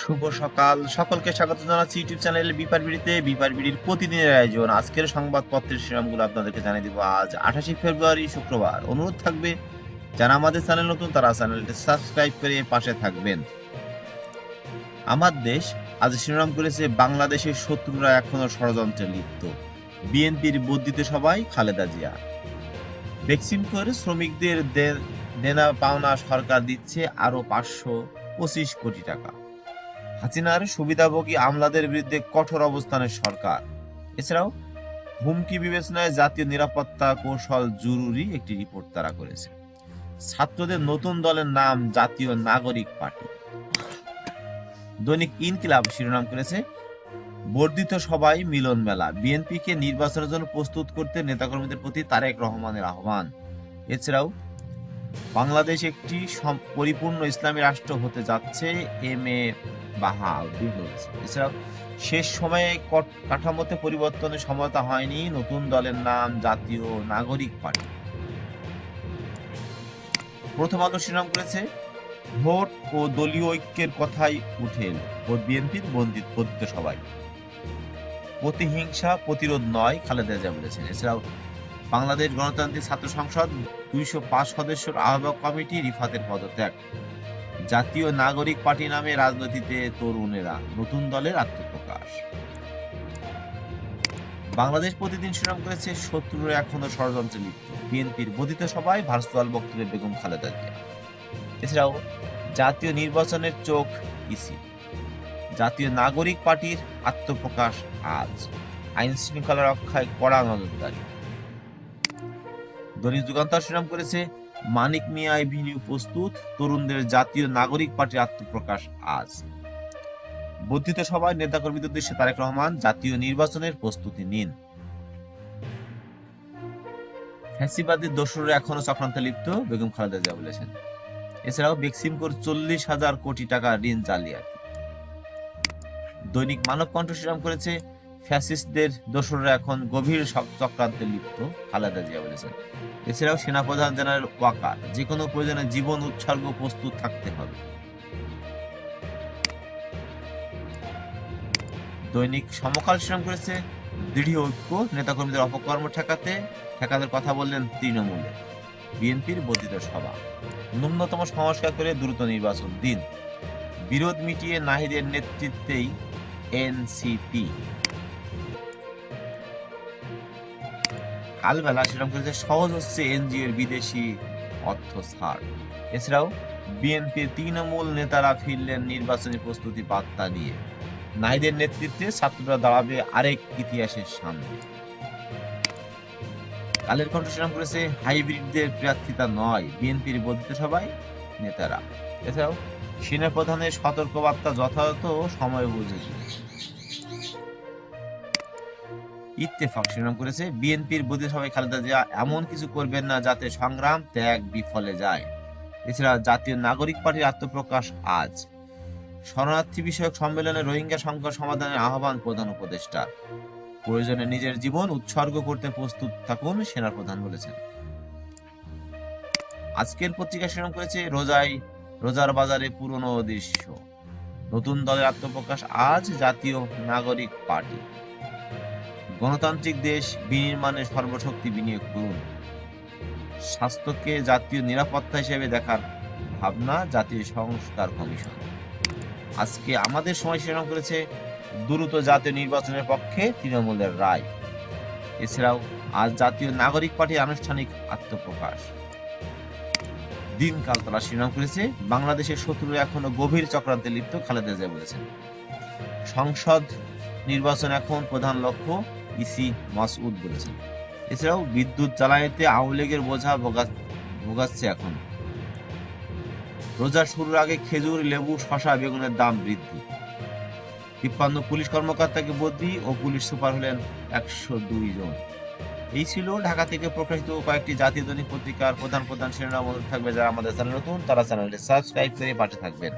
শুভ সকাল। সকলকে স্বাগত জানাচ্ছি ইউটিউব চ্যানেল বিপার বিড়িতে। বিপার বিড়ির প্রতিদিনের আয়োজন। আজকের সংবাদপত্রের শিরোনামগুলো আপনাদেরকে জানিয়ে দিব আজ, আঠাশে ফেব্রুয়ারি, শুক্রবার। অনুরোধ থাকবে, যারা আমাদের চ্যানেল নতুন, তারা চ্যানেলটি সাবস্ক্রাইব করে পাশে থাকবেন। আমার দেশ আজ শিরোনাম করেছে বাংলাদেশের শত্রুরা এখনও ষড়যন্ত্রে লিপ্ত। বিএনপির বুদ্ধিতে সবাই খালেদা জিয়া। ভ্যাকসিন করে শ্রমিকদের দেনা, পাওনা সরকার দিচ্ছে আরও পাঁচশো পঁচিশ কোটি টাকা। হাসিনার সুবিধাভোগী আমলাদের বিরুদ্ধে কঠোর অবস্থানের সরকার। এছাড়াও হুমকি বিবেচনায় জাতীয় নিরাপত্তা কৌশল জরুরি একটি রিপোর্ট তারা করেছে। ছাত্রদের নতুন দলের নাম জাতীয় নাগরিক পার্টি। দৈনিক ইনকিলাব শিরোনাম করেছে, বর্ধিত সবাই মিলন মেলা। বিএনপিকে নির্বাচনের জন্য প্রস্তুত করতে নেতাকর্মীদের প্রতি তারেক রহমানের আহ্বান। এছাড়াও বাংলাদেশ একটি পরিপূর্ণ ইসলামী রাষ্ট্র হতে যাচ্ছে, এম এ এছাড়াও শেষ সময়ে কাঠামোতে পরিবর্তনের সমতা হয়নি নতুন দলের নাম জাতীয় নাগরিক পার্টি। প্রথম আলো শিরোনাম করেছে, ভোট ও দলীয় ঐক্যের কথাই উঠে এলো। ভোট বিএনপির বন্দিত বন্দিত সবাই। প্রতিহিংসা, প্রতিরোধ নয়, খালেদা জিয়া বলেছেন। এছাড়াও বাংলাদেশ গণতান্ত্রিক ছাত্র সংসদ দুইশো পাঁচ সদস্যের আহ্বায়ক কমিটি রিফাতের পদত্যাগ। জাতীয় নাগরিক পার্টি নামে রাজনীতিতে তরুণেরা নতুন দলের আত্মপ্রকাশ। বাংলাদেশ প্রতিদিন শিরোনাম করেছে শত্রুরা এখনও ষড়যন্ত্রে লিপ্ত বিএনপির বোধিত সবাই ভার্চুয়াল বক্তব্যে বেগম খালেদা জিয়া। এছাড়াও জাতীয় নির্বাচনের চোখ ইসি। জাতীয় নাগরিক পার্টির আত্মপ্রকাশ আজ। আইন শৃঙ্খলা রক্ষায় কড়া নজরদারি। দৈনিক যুগান্তর শিরোনাম করেছে মানিক মিয়া এভিনিউ প্রস্তুত। তরুণদের জাতীয় নাগরিক পার্টির আত্মপ্রকাশ আজ। বর্ধিত সভায় নেতাকর্মীদের উদ্দেশ্যে তারেক রহমান জাতীয় নির্বাচনের প্রস্তুতি নিন। ফ্যাসিবাদী দোসররা এখনও চক্রান্তে লিপ্ত, বেগম খালেদা জিয়া বলেছেন। এছাড়াও বেক্সিমকোর চল্লিশ হাজার কোটি টাকা ঋণ জালিয়াতি। দৈনিক মানব কণ্ঠ শিরাম করেছে ফ্যাসিস্টদের দোসররা এখন গভীর চক্রান্তে লিপ্ত, খালেদা জিয়া বলেছেন। এছাড়াও সেনাপ্রধান জেনারেল ওয়াকার যে কোনো প্রয়োজনে জীবন উৎসর্গ প্রস্তুত থাকতে হবে। দৈনিক সমকাল শ্রম করেছে দৃঢ় ঐক্য, নেতাকর্মীদের অপকর্ম ঠেকাতে ঠেকাদের কথা বললেন তৃণমূলে। বিএনপির বর্ধিত সভা। ন্যূনতম সংস্কার করে দ্রুত নির্বাচন দিন। বিরোধ মিটিয়ে নাহিদের নেতৃত্বেই এনসিপি। কালবেলা সেরকম করেছে সহজ হচ্ছে এনজিও এর বিদেশি অর্থ ছাড়। এছাড়াও বিএনপির তৃণমূল নেতারা ফিরলেন নির্বাচনী প্রস্তুতি বার্তা নিয়ে নাইদের নেতৃত্বে ছাত্ররা দাঁড়াবে আরেক ইতিহাসের সামনে। কালের কণ্ঠ সেরাম করেছে, হাইব্রিডদের প্রার্থিতা নয় বিএনপির বর্ধিত সবাই নেতারা। এছাড়াও সেনাপ্রধানের সতর্কবার্তা যথাযথ সময় বুঝে ইত্তেফাক শিরোনাম করেছে। বিএনপির বর্ধিত সবাই খালেদা জিয়া এমন কিছু করবেন না যাতে সংগ্রাম ত্যাগ বিফলে যায়। এছাড়া জাতীয় নাগরিক পার্টির আত্মপ্রকাশ আজ। শরণার্থী বিষয়ক সম্মেলনে রোহিঙ্গা সংকট সমাধানের আহ্বান প্রধান উপদেষ্টা। প্রয়োজনে নিজের জীবন উৎসর্গ করতে প্রস্তুত থাকুন সেনা প্রধান বলেছেন। আজকের পত্রিকা শিরোনাম করেছে, রোজাই, রোজার বাজারে পুরনো দৃশ্য। নতুন দলের আত্মপ্রকাশ আজ জাতীয় নাগরিক পার্টি। গণতান্ত্রিক দেশ বিনির্মাণে সর্বশক্তি বিনিয়োগ করুন। স্বাস্থ্যকে জাতীয় নিরাপত্তা হিসেবে দেখার ভাবনা জাতীয় সংস্কার কমিশন। আজকে আমাদের সময় শিরোনাম করেছে দ্রুত জাতীয় নির্বাচনের পক্ষে তৃণমূলের রায়। এছাড়াও আজ জাতীয় নাগরিক পার্টির আনুষ্ঠানিক আত্মপ্রকাশ। দিনকাল তারা শিরোনাম করেছে বাংলাদেশের শত্রুরা এখনও গভীর চক্রান্তে লিপ্ত, খালেদা জিয়া বলেছেন। সংসদ নির্বাচন এখন প্রধান লক্ষ্য। ইসি মাসউদ বলেছেন। এছাড়াও বিদ্যুৎ জ্বালানিতে আওয়ামী লীগের বোঝা ভোগাচ্ছে এখন। রোজা শুরুর আগে খেজুর, লেবু শশা বেগুনের দাম বৃদ্ধি। তিপ্পান্ন পুলিশ কর্মকর্তাকে বদলি ও পুলিশ সুপার হলেন একশো দুই জন। এই ছিল ঢাকা থেকে প্রকাশিত কয়েকটি জাতীয় দৈনিক পত্রিকার প্রধান প্রধান শিরোনাম। থাকবে যারা আমাদের চ্যানেল নতুন, তারা চ্যানেলটি সাবস্ক্রাইব করে পাশে থাকবেন।